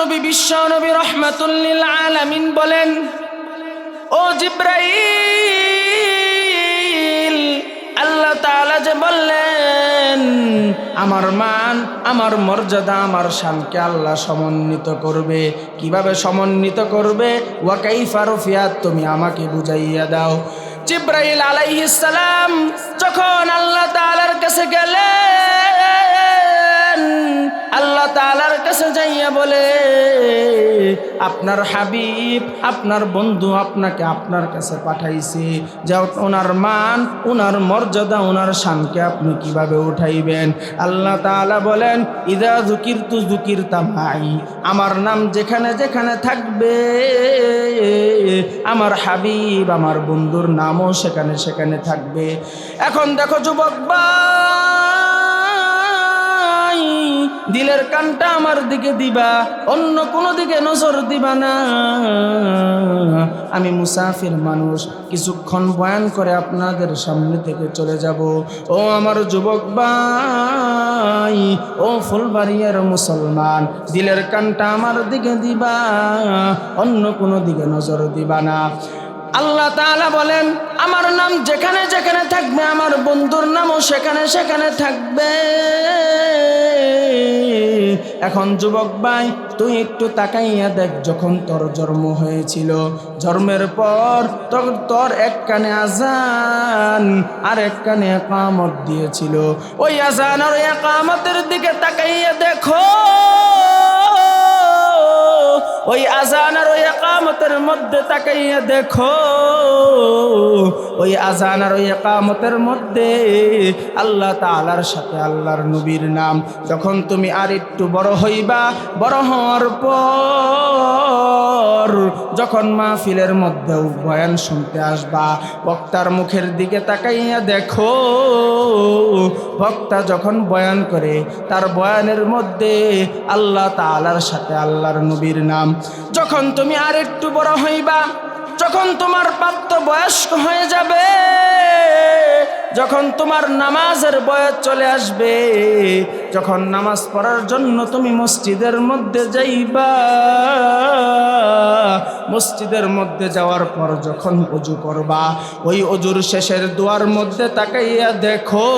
নবী বিশ্ব নবী রহমাতুল্লিল আলামিন বলেন, ও জিব্রাইল, আল্লাহ তাআলা যে বললেন, আমার মান, আমার মর্যাদা, আমার শানকে আল্লাহ সমন্বিত করবে। কীভাবে সমন্বিত করবে? ওয়াকাইফা রফিয়াত, তুমি আমাকে বুঝাইয়া দাও। জিব্রাইল আলাইহিস সালাম যখন আল্লাহ তাআলার কাছে গেলেন কাছে যাইয়া বলে, আপনার হাবিব, আপনার বন্ধু আপনাকে আপনার কাছে পাঠাইছে। যে ওনার মান, ওনার মর্যাদা, ওনার শানকে আপনি কীভাবে উঠাইবেন? আল্লাহ তাআলা বলেন, ইদা জুকির তু জুকির তামাই আমার নাম যেখানে যেখানে থাকবে, আমার হাবিব, আমার বন্ধুর নামও সেখানে সেখানে থাকবে। এখন দেখো যুবক ভাই দিলের কানটা আমার দিকে দিবা, অন্য কোনো দিকে নজর দিবা না। আমি মুসাফির মানুষ, কিছুক্ষণ বয়ান করে আপনাদের সামনে থেকে চলে যাব। ও আমার যুবক ভাই, ও ফুলবাড়িয়ার মুসলমান, দিলের কানটা আমার দিকে দিবা, অন্য কোনো দিকে নজর দিবা না। আল্লাহ তাআলা বলেন, আমার নাম যেখানে যেখানে থাকবে, আমার বন্ধুর নামও সেখানে সেখানে থাকবে। এখন যুবক ভাই, তুই একটু তাকাইয়া দেখ যখন তোর জন্ম হয়েছিল। জন্মের পর তোর তোর এক কানে আজান আর এক কানে একামত দিয়েছিল। ওই আজান আর একামতের দিকে তাকাইয়া দেখো। ওই আজান আর ওই একামতের মধ্যে তাকাইয়া দেখো। ওই আজান আর ওই একামতের মধ্যে আল্লাহ তাআলার সাথে আল্লাহর নবীর নাম। যখন তুমি আর একটু বড় হইবা, বড় হওয়ার পর যখন মাহফিলের মধ্যেও বয়ান শুনতে আসবা, বক্তার মুখের দিকে তাকাইয়া দেখো, বক্তা যখন বয়ান করে, তার বয়ানের মধ্যে আল্লাহ তাআলার সাথে আল্লাহর নবীর নাম। যখন তুমি আর একটু বড় হইবা যখন তোমার প্রাপ্ত বয়স্ক হয়ে যাবে, যখন তোমার নামাজের বয়স চলে আসবে, যখন নামাজ পড়ার জন্য তুমি মসজিদের মধ্যে যাইবা, মসজিদের মধ্যে যাওয়ার পর যখন অজু করবা, ওই অজুর শেষের দুয়ার মধ্যে তাকাইয়া দেখো,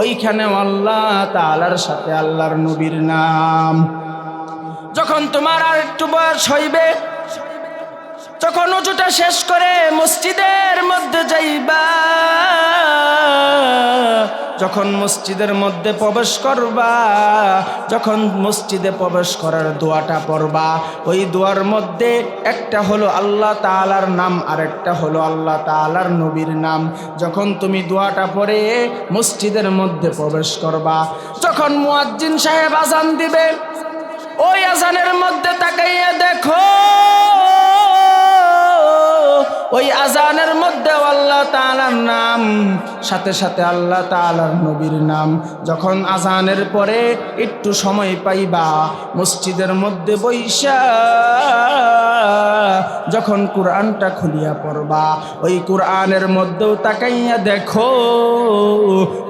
ওইখানে আল্লাহ তালার সাথে আল্লাহর নবীর নাম। যখন তোমার আর একটু বয়স হইবে যখন উঁচুটা শেষ করে মসজিদের মধ্যে যাইবা, যখন মসজিদের মধ্যে প্রবেশ করবা, যখন মসজিদে প্রবেশ করার দোয়াটা পড়বা, ওই দোয়ার মধ্যে একটা হলো আল্লাহ তালার নাম আর একটা হলো আল্লাহ তালার নবীর নাম। যখন তুমি দোয়াটা পড়ে মসজিদের মধ্যে প্রবেশ করবা, যখন মুয়াজ্জিন সাহেব আজান দিবে, ওই আজানের মধ্যে তাকাইয়া দেখো ওই আজানের মধ্যে আল্লাহ তালার নাম, সাথে সাথে আল্লাহ তালার নবীর নাম। যখন আজানের পরে একটু সময় পাইবা, মসজিদের মধ্যে বৈশা, যখন কোরআনটা খুলিয়া পড়বা, ওই কোরআনের মধ্যেও তাকাইয়া দেখো,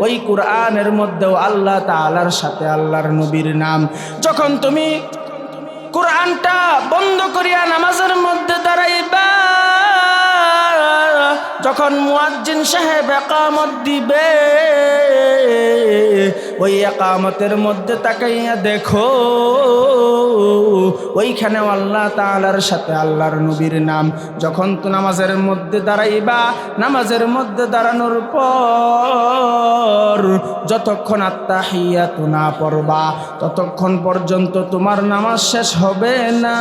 ওই কোরআনের মধ্যেও আল্লাহ তালার সাথে আল্লাহর নবীর নাম। যখন তুমি কোরআনটা বন্ধ করিয়া নামাজের মধ্যে দাঁড়াইবা যখন মুয়াজ্জিন সাহেব একামত দিবে ওই একামতের মধ্যে তাকাইয়া দেখো ওইখানে আল্লাহ তাআলার সাথে আল্লাহর নবীর নাম। যখন তো নামাজের মধ্যে দাঁড়াইবা, নামাজের মধ্যে দাঁড়ানোর পর যতক্ষণ আত্মা হিয়া তো না পড়বা, ততক্ষণ পর্যন্ত তোমার নামাজ শেষ হবে না।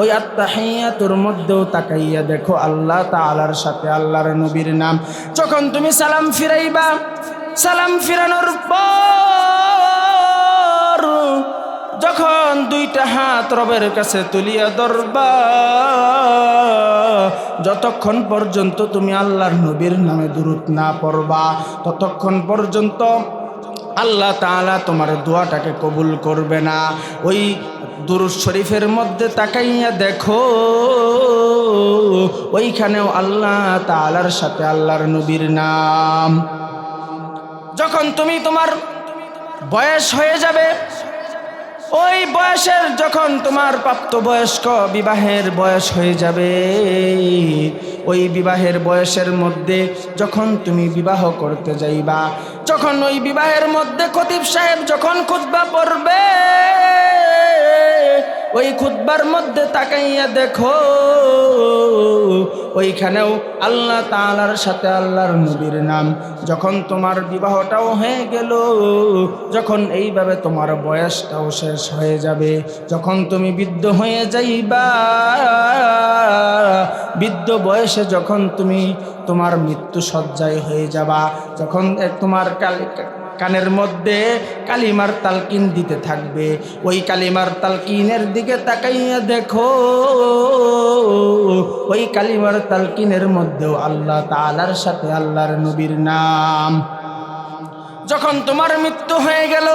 ওই আত্মাহিয়াতুর মধ্যেও তাকাইয়া দেখো আল্লাহ তাআলার সাথে আল্লাহর নবীর নাম। যখন তুমি সালাম ফিরাইবা সালাম ফিরানোর পর যখন দুইটা হাত রবের কাছে তুলিয়া ধরবা, যতক্ষণ পর্যন্ত তুমি আল্লাহর নবীর নামে দূরত না পড়বা, ততক্ষণ পর্যন্ত আল্লাহ তাআলা তোমার দোয়াটাকে কবুল করবে না। ওই দুরুদ শরীফের মধ্যে তাকাইয়া দেখো, ওইখানেও আল্লাহ তাআলার সাথে আল্লাহর নবীর নাম। যখন তুমি তোমার বয়স হয়ে যাবে, ওই বয়সের যখন তোমার প্রাপ্তবয়স্ক বিবাহের বয়স হয়ে যাবে, ওই বিবাহের বয়সের মধ্যে যখন তুমি বিবাহ করতে যাইবা, যখন ওই বিবাহের মধ্যে খতিব সাহেব যখন খুতবা পড়বে ওই খুতবার মধ্যে তাকাইয়া দেখো, ওইখানেও আল্লাহ তাআলার সাথে আল্লাহর নবীর নাম। যখন তোমার বিবাহটাও হয়ে গেল, যখন এইভাবে তোমার বয়সটাও শেষ হয়ে যাবে, যখন তুমি বৃদ্ধ হয়ে যাইবা, বৃদ্ধ বয়সে যখন তুমি তোমার মৃত্যু সজ্জায় হয়ে যাবা, যখন তোমার কাল কানের মধ্যে কালিমার তালকিন দিতে থাকবে। ওই কালিমার তালকিনের দিকে তাকাইয়া দেখো, ওই কালিমার তালকিনের মধ্যেও আল্লাহ তালার সাথে আল্লাহর নবীর নাম। যখন তোমার মৃত্যু হয়ে গেল,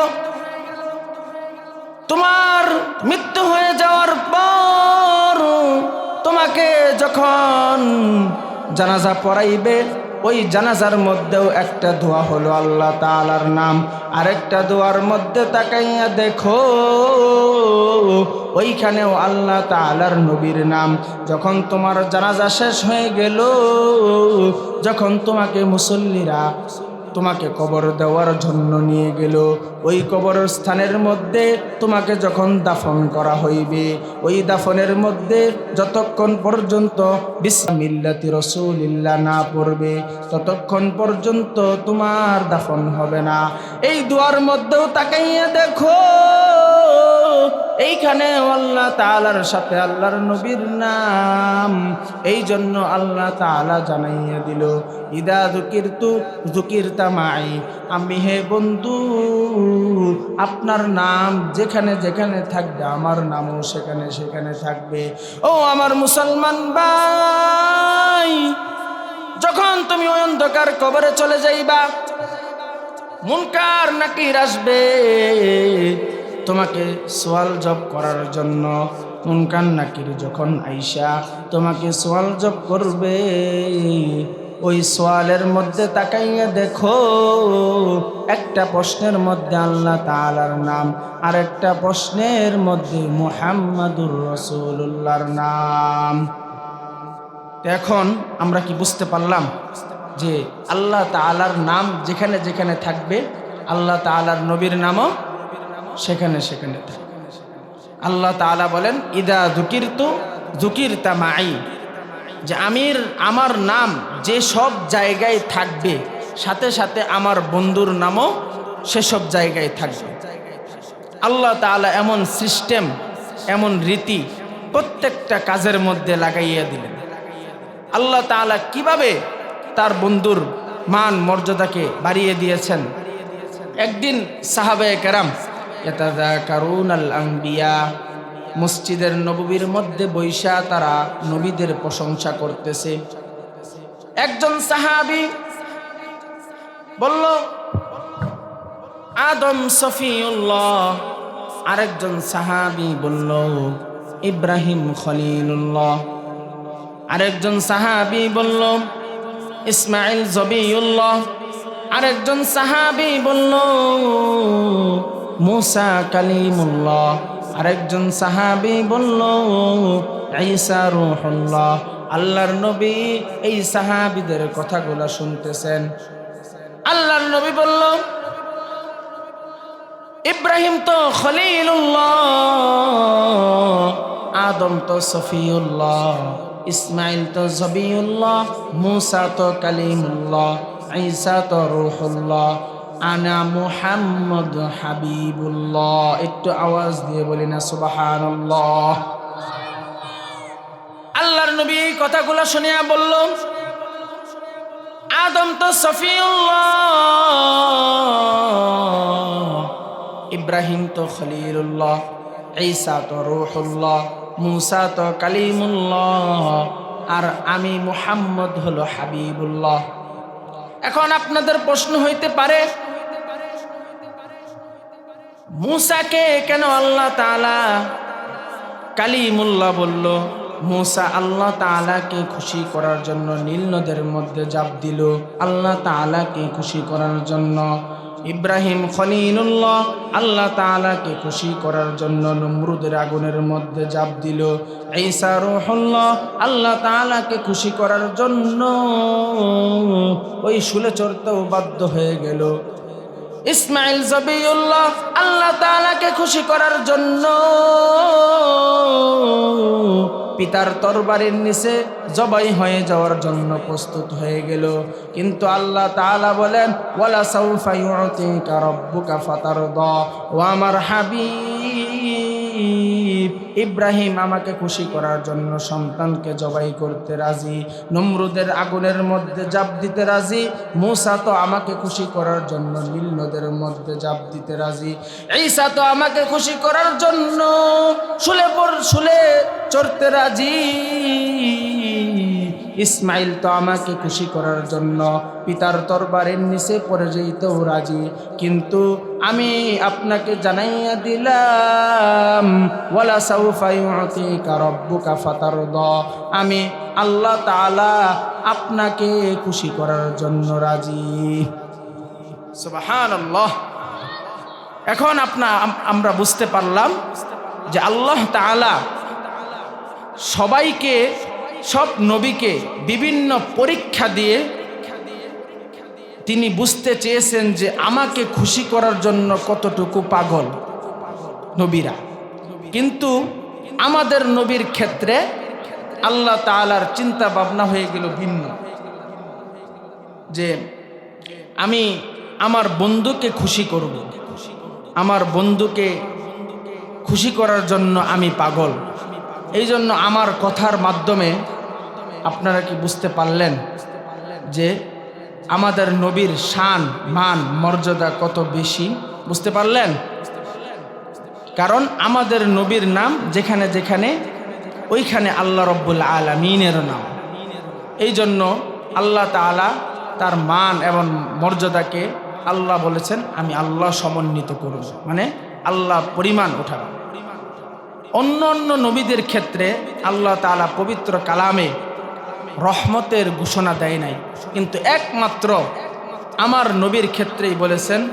তোমার মৃত্যু হয়ে যাওয়ার পর তোমাকে যখন জানাজা পড়াইবে ওই জানাজার মধ্যেও একটা দোয়া হলো আল্লাহ তালার নাম। আরেকটা দোয়ার মধ্যে তাকাইয়া দেখো, ওইখানেও আল্লাহ তালার নবীর নাম। যখন তোমার জানাজা শেষ হয়ে গেল, যখন তোমাকে মুসল্লিরা তোমাকে কবর দেওয়ার জন্য নিয়ে গেল। ওই কবর স্থানের মধ্যে তোমাকে যখন দাফন করা হইবে, ওই দাফনের মধ্যে যতক্ষণ পর্যন্ত বিশ্বামিল্লাতি রসুলিল্লা না পড়বে, ততক্ষণ পর্যন্ত তোমার দাফন হবে না। এই দুয়ার মধ্যেও তাকাইয়া দেখো। এইখানে আল্লাহ তাআলার সাথে আল্লাহর নবীর নাম। এই জন্য আল্লাহ তাআলা জানাইয়া দিল, ইদা জুকিরতু জুকিরতা মাই। আমি হে বন্ধু, আপনার নাম যেখানে যেখানে থাকবে, আমার নামও সেখানে সেখানে থাকবে। ও আমার মুসলমান ভাই, যখন তুমি ওই অন্ধকার কবরে চলে যাইবা, মুনকার নাকির আসবে। তোমাকে সোয়াল জব করার জন্য মুনকার নাকির যখন আইসা তোমাকে সোয়াল জব করবে। ওই সোয়ালের মধ্যে তাকাইয়া দেখো, একটা প্রশ্নের মধ্যে আল্লাহ তালার নাম আর একটা প্রশ্নের মধ্যে মুহাম্মাদুর রসুল্লাহর নাম। এখন আমরা কি বুঝতে পারলাম যে আল্লাহ তালার নাম যেখানে যেখানে থাকবে, আল্লাহ তাআলার নবীর নামও সেখানে সেখানে। আল্লাহ তাআলা বলেন, ইদা জুকিরতু জুকির তামাই যে আমির, আমার নাম যে সব জায়গায় থাকবে, সাথে সাথে আমার বন্ধুর নামও সেসব জায়গায় থাকবে। আল্লাহ তাআলা এমন সিস্টেম, এমন রীতি প্রত্যেকটা কাজের মধ্যে লাগাইয়া দিলেন। আল্লাহ তাআলা কীভাবে তার বন্ধুর মান, মর্যাদাকে বাড়িয়ে দিয়েছেন? একদিন সাহাবে কেরাম কারুন আল আম্বিয়া মসজিদের নববীর মধ্যে বৈশা তারা নবীদের প্রশংসা করতেছে। একজন সাহাবি বলল, আদম সফিউল্লাহ। আরেকজন সাহাবি বলল, ইব্রাহিম খলিলুল্লাহ। আরেকজন সাহাবি বলল ইসমাইল জবিউল্লাহ। আরেকজন সাহাবি বলল মুসা কালিমুল্লাহ। আরেকজন সাহাবি বলল, ঈসা রুহুল্লাহ। আল্লাহর নবী এই সাহাবিদের কথাগুলো শুনতেছেন। আল্লাহর নবী বলল, ইব্রাহিম তো খলিলুল্লাহ, আদম তো সফিউল্লাহ, ইসমাইল তো জবিউল্লাহ, মুসা তো কালিমুল্লাহ, ঈসা তো রুহুল্লাহ। আনা মুহাম্মদ হাবিবুল্লাহ। একটু আওয়াজ দিয়ে বলি না, সুবহানাল্লাহ। আল্লাহর নবী এই কথাগুলো শুনিয়া বলল, আদম তো সফিউল্লাহ, ইব্রাহিম তো খলিলুল্লাহ, ঈসা তো রুহুল্লাহ, মুসা তো কালিমুল্লাহ, আর আমি মুহাম্মদ হলো হাবিবুল্লাহ। এখন আপনাদের প্রশ্ন হইতে পারে মুসাকে কেন আল্লাহ তাআলা কালিমুল্লাহ বলল? মুসা আল্লাহ তাআলাকে খুশি করার জন্য নীল নদের মধ্যে জাপ দিল। আল্লাহ তাআলাকে খুশি করার জন্য ইব্রাহিম খলিলুল্লাহ আল্লাহ তাআলাকে খুশি করার জন্য নমরুদের আগুনের মধ্যে জাপ দিল। ঈসা রুহুল্লাহ আল্লাহ তাআলাকে খুশি করার জন্য ওই শুলে চড়তেও বাধ্য হয়ে গেল। ইসমাইল জবিউল্লাহ, আল্লাহ তালাকে খুশি করার জন্য পিতার তরবারের নিচে জবাই হয়ে যাওয়ার জন্য প্রস্তুত হয়ে গেল। কিন্তু আল্লাহ তালা বলেন, ওয়ালা সাউফা ইউতিকা রাব্বুকা ফাতারদা, ও আমার হাবিব। ইব্রাহিম আমাকে খুশি করার জন্য সন্তানকে জবাই করতে রাজি, নমরুদের আগুনের মধ্যে জাপ দিতে রাজি, মূসা তো আমাকে খুশি করার জন্য নীল নদের মধ্যে জাপ দিতে রাজি। ঈসা তো আমাকে খুশি করার জন্য শুলে পর শুলে চড়তে রাজি। ইসমাইল তো আমাকে খুশি করার জন্য পিতার তরবারের নিচে পড়ে যেতেও রাজি। কিন্তু আমি আপনাকে জানাইয়া দিলাম, ওয়ালা সাউফা ইউতিকা রাব্বুকা ফাতারদা। আমি আল্লাহ তাআলা আপনাকে খুশি করার জন্য রাজি। সুবহানাল্লাহ। এখন আপনা আমরা বুঝতে পারলাম যে আল্লাহ তাআলা সবাইকে সব নবীকে বিভিন্ন পরীক্ষা দিয়ে তিনি বুঝতে চেয়েছেন যে আমাকে খুশি করার জন্য কতটুকু পাগল নবীরা। কিন্তু আমাদের নবীর ক্ষেত্রে আল্লাহ তালার চিন্তা ভাবনা হয়ে গেল ভিন্ন। যে আমি আমার বন্ধুকে খুশি করব। আমার বন্ধুকে খুশি করার জন্য আমি পাগল। এই জন্য আমার কথার মাধ্যমে আপনারা কি বুঝতে পারলেন যে আমাদের নবীর শান, মান, মর্যাদা কত বেশি? বুঝতে পারলেন? কারণ আমাদের নবীর নাম যেখানে যেখানে, ওইখানে আল্লাহ রব্বুল আলমিনের নাম। এই জন্য আল্লাহ তাআলা তার মান এবং মর্যাদাকে আল্লাহ বলেছেন, আমি আল্লাহ সমন্বিত করব। মানে আল্লাহ পরিমাণ উঠাবো। অন্য অন্য নবীদের ক্ষেত্রে আল্লাহ তাআলা পবিত্র কালামে রহমতের ঘোষণা দেয় নাই। কিন্তু একমাত্র আমার নবীর ক্ষেত্রেই বলেছেন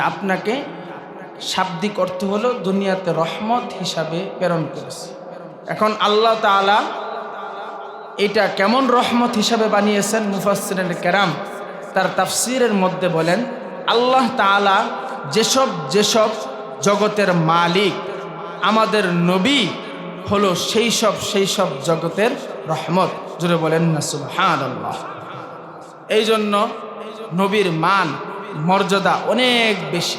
আপনাকে শাব্দিক অর্থ হলো দুনিয়াতে রহমত হিসাবে প্রেরণ করেছে। এখন আল্লাহ তাআলা এটা কেমন রহমত হিসাবে বানিয়েছেন মুফাসসিরের কেরাম, তার তাফসিরের মধ্যে বলেন আল্লাহ তাআলা যেসব যেসব জগতের মালিক, আমাদের নবী হলো সেই সব সেই সব জগতের রহমত। জুড়ে বলেন না, সুবহানাল্লাহ। এই জন্য নবীর মান, মর্যাদা অনেক বেশি।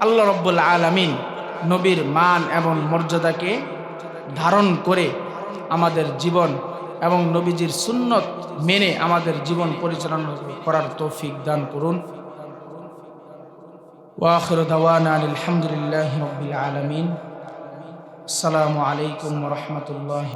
আল্লাহ রব্বুল আলামিন নবীর মান এবং মর্যাদাকে ধারণ করে আমাদের জীবন এবং নবীজির সুন্নত মেনে আমাদের জীবন পরিচালনা করার তৌফিক দান করুন। وآخر دوانا الحمد لله رب العالمين. السلام عليكم ورحمة الله